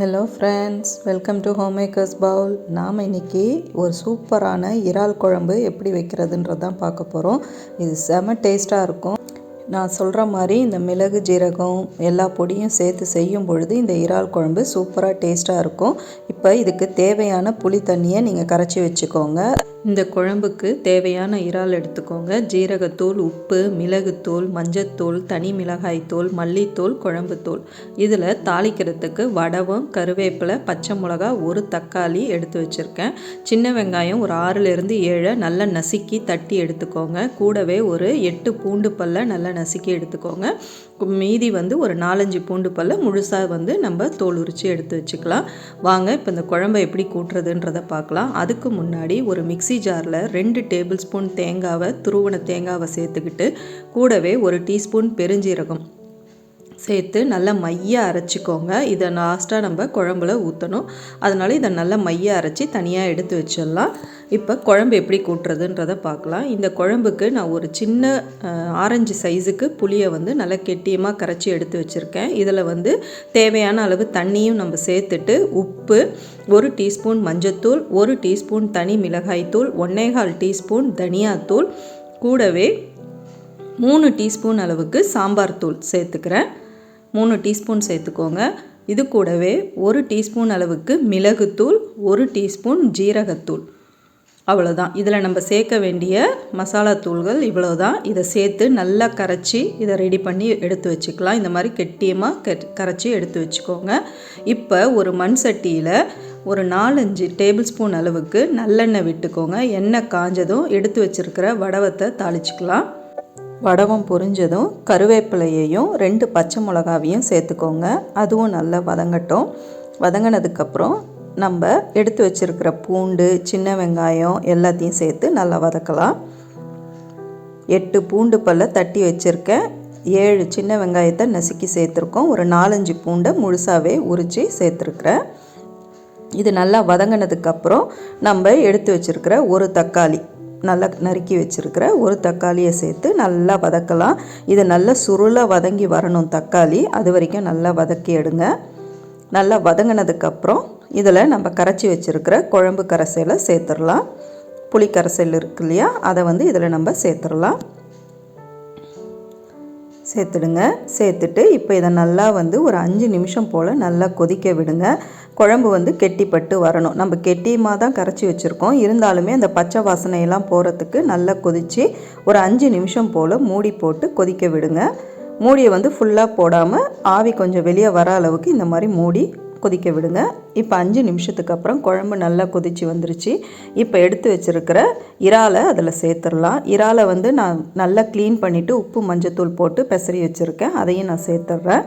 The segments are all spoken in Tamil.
Hello friends welcome to home makers bowl நாம் இன்றைக்கி ஒரு சூப்பரான இறால் குழம்பு எப்படி வைக்கிறதுன்றது தான் பார்க்க போகிறோம் இது செம டேஸ்ட்டாக இருக்கும். நான் சொல்கிற மாதிரி இந்த மிளகு ஜீரகம் எல்லா பொடியும் சேர்த்து செய்யும் பொழுது இந்த இறால் குழம்பு சூப்பராக டேஸ்ட்டாக இருக்கும். இப்போ இதுக்கு தேவையான புளி தண்ணியை நீங்கள் கரைச்சி வச்சுக்கோங்க. இந்த குழம்புக்கு தேவையான இறால் எடுத்துக்கோங்க. ஜீரகத்தூள் உப்பு மிளகுத்தூள் மஞ்சத்தூள் தனி மிளகாய்த்தூள் மல்லித்தூள் குழம்புத்தூள். இதில் தாளிக்கிறதுக்கு வடவம் கருவேப்பிலை பச்சை மிளகா ஒரு தக்காளி எடுத்து வச்சுருக்கேன். சின்ன வெங்காயம் ஒரு ஆறுலேருந்து ஏழை நல்லா நசுக்கி தட்டி எடுத்துக்கோங்க. கூடவே ஒரு எட்டு பூண்டு பல்ல நல்லா நசுக்கி எடுத்துக்கோங்க. மீதி வந்து ஒரு நாலஞ்சு பூண்டு பல்ல முழுசாக வந்து நம்ம தோல் உரித்து எடுத்து வச்சுக்கலாம். வாங்க இப்போ இந்த குழம்பை எப்படி கூட்டுறதுன்றதை பார்க்கலாம். அதுக்கு முன்னாடி ஒரு மிக்சி ஜாரில் ரெண்டு டேபிள் ஸ்பூன் தேங்காவை துருவன தேங்காவை சேர்த்துக்கிட்டு கூடவே ஒரு டீஸ்பூன் பெருஞ்சீரகம். சேர்த்து நல்லா மைய அரைச்சிக்கோங்க. இதை லாஸ்ட்டாக நம்ம குழம்புல ஊற்றணும் அதனால் இதை நல்லா மைய அரைச்சி தனியாக எடுத்து வச்சிடலாம். இப்போ குழம்பு எப்படி கூட்டுறதுன்றதை பார்க்கலாம். இந்த குழம்புக்கு நான் ஒரு சின்ன ஆரஞ்சு சைஸுக்கு புளியை வந்து நல்லா கெட்டியமாக கரைச்சி எடுத்து வச்சுருக்கேன். இதில் வந்து தேவையான அளவு தண்ணியும் நம்ம சேர்த்துட்டு உப்பு ஒரு டீஸ்பூன் மஞ்சத்தூள் ஒரு டீஸ்பூன் தனி மிளகாய்த்தூள் ஒன்னேகால் டீஸ்பூன் தனியாத்தூள் கூடவே மூணு டீஸ்பூன் அளவுக்கு சாம்பார் தூள் சேர்த்துக்கிறேன். மூணு டீஸ்பூன் சேர்த்துக்கோங்க. இது கூடவே ஒரு டீஸ்பூன் அளவுக்கு மிளகுத்தூள் ஒரு டீஸ்பூன் ஜீரகத்தூள். அவ்வளோதான் இதில் நம்ம சேர்க்க வேண்டிய மசாலா தூள்கள் இவ்வளோ தான் இதை சேர்த்து நல்லா கரைச்சி இதை ரெடி பண்ணி எடுத்து வச்சுக்கலாம். இந்த மாதிரி கெட்டியமாக கெ கரைச்சி எடுத்து வச்சுக்கோங்க. இப்போ ஒரு மண் சட்டியில் ஒரு நாலஞ்சு டேபிள் ஸ்பூன் அளவுக்கு நல்லெண்ணெய் விட்டுக்கோங்க. எண்ணெய் காஞ்சதும் எடுத்து வச்சுருக்கிற வடவத்தை தாளிச்சிக்கலாம். வடவம் பொரிஞ்சதும் கருவேப்பிலையையும் ரெண்டு பச்சை மிளகாவையும் சேர்த்துக்கோங்க. அதுவும் நல்லா வதங்கட்டும். வதங்கினதுக்கப்புறம் நம்ம எடுத்து வச்சுருக்கிற பூண்டு சின்ன வெங்காயம் எல்லாத்தையும் சேர்த்து நல்லா வதக்கலாம். எட்டு பூண்டு பல்ல தட்டி வச்சுருக்கேன். ஏழு சின்ன வெங்காயத்தை நசுக்கி சேர்த்துருக்கோம். ஒரு நாலஞ்சு பூண்டை முழுசாகவே உரித்து சேர்த்துருக்குறேன். இது நல்லா வதங்கினதுக்கப்புறம் நம்ம எடுத்து வச்சுருக்கிற ஒரு தக்காளி. நல்லா நறுக்கி வச்சுருக்கிற ஒரு தக்காளியை சேர்த்து நல்லா வதக்கலாம். இது நல்லா சுருளாக வதங்கி வரணும் தக்காளி. அது வரைக்கும் நல்லா வதக்கி எடுங்க. நல்லா வதங்கினதுக்கப்புறம் இதில் நம்ம கரைச்சி வச்சுருக்கிற குழம்பு கரைசலை சேர்த்துடலாம். புளி கரைசல் இருக்கு இல்லையா? அதை வந்து இதில் நம்ம சேர்த்துடலாம். சேர்த்துடுங்க. சேர்த்துட்டு இப்போ இதை நல்லா வந்து ஒரு அஞ்சு நிமிஷம் போல் நல்லா கொதிக்க விடுங்க. குழம்பு வந்து கெட்டிப்பட்டு வரணும். நம்ம கெட்டியமாக தான் கரைச்சி வச்சுருக்கோம். இருந்தாலுமே அந்த பச்சை வாசனையெல்லாம் போகிறதுக்கு நல்லா கொதித்து ஒரு அஞ்சு நிமிஷம் போல் மூடி போட்டு கொதிக்க விடுங்க. மூடியை வந்து ஃபுல்லாக போடாமல் ஆவி கொஞ்சம் வெளியே வர அளவுக்கு இந்த மாதிரி மூடி கொதிக்க விடுங்க. இப்போ அஞ்சு நிமிஷத்துக்கு அப்புறம் குழம்பு நல்லா கொதித்து வந்துருச்சு. இப்போ எடுத்து வச்சுருக்கிற இறாலை அதில் சேர்த்துடலாம். இறாலை வந்து நான் நல்லா க்ளீன் பண்ணிவிட்டு உப்பு மஞ்சத்தூள் போட்டு பெசரி வச்சுருக்கேன். அதையும் நான் சேர்த்துட்றேன்.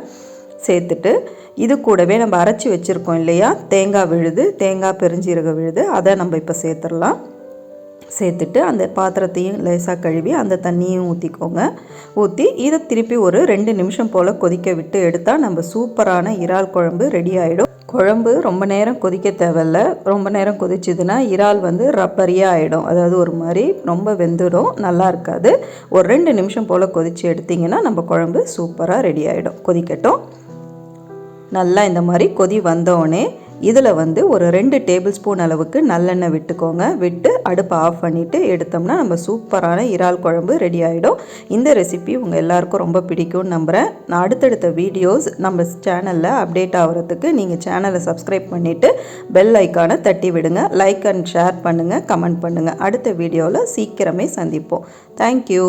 சேர்த்துட்டு இது கூடவே நம்ம அரைச்சி வச்சுருக்கோம் இல்லையா? தேங்காய் விழுது தேங்காய் பெருஞ்சீரகம் விழுது அதை நம்ம இப்போ சேர்த்துடலாம். சேர்த்துட்டு அந்த பாத்திரத்தையும் லேசாக கழுவி அந்த தண்ணியும் ஊற்றிக்கோங்க ஊற்றி இதை திருப்பி ஒரு ரெண்டு நிமிஷம் போல் கொதிக்க விட்டு எடுத்தால் நம்ம சூப்பரான இறால் குழம்பு ரெடி ஆகிடும் குழம்பு ரொம்ப நேரம் கொதிக்க தேவையில்ல. ரொம்ப நேரம் கொதிச்சுதுன்னா இறால் வந்து ரப்பரியாக ஆகிடும் அதாவது ஒரு மாதிரி ரொம்ப வெந்துடும் நல்லா இருக்காது. ஒரு ரெண்டு நிமிஷம் போல் கொதித்து எடுத்திங்கன்னா நம்ம குழம்பு சூப்பராக ரெடி ஆகிடும் கொதிக்கட்டும். நல்லா இந்த மாதிரி கொதி வந்தோடனே இதில் வந்து ஒரு ரெண்டு டேபிள் ஸ்பூன் அளவுக்கு நல்லெண்ணெய் விட்டுக்கோங்க. விட்டு அடுப்பை ஆஃப் பண்ணிவிட்டு எடுத்தோம்னா நம்ம சூப்பரான இறால் குழம்பு ரெடி ஆகிடும் இந்த ரெசிபி உங்கள் எல்லாருக்கும் ரொம்ப பிடிக்கும்னு நம்புகிறேன் நான் அடுத்தடுத்த வீடியோஸ் நம்ம சேனலில் அப்டேட் ஆகிறதுக்கு நீங்கள் சேனலை சப்ஸ்கிரைப் பண்ணிவிட்டு பெல் ஐக்கானை தட்டி விடுங்க. லைக் அண்ட் ஷேர் பண்ணுங்கள் கமெண்ட் பண்ணுங்கள் அடுத்த வீடியோவில் சீக்கிரமே சந்திப்போம். தேங்க்யூ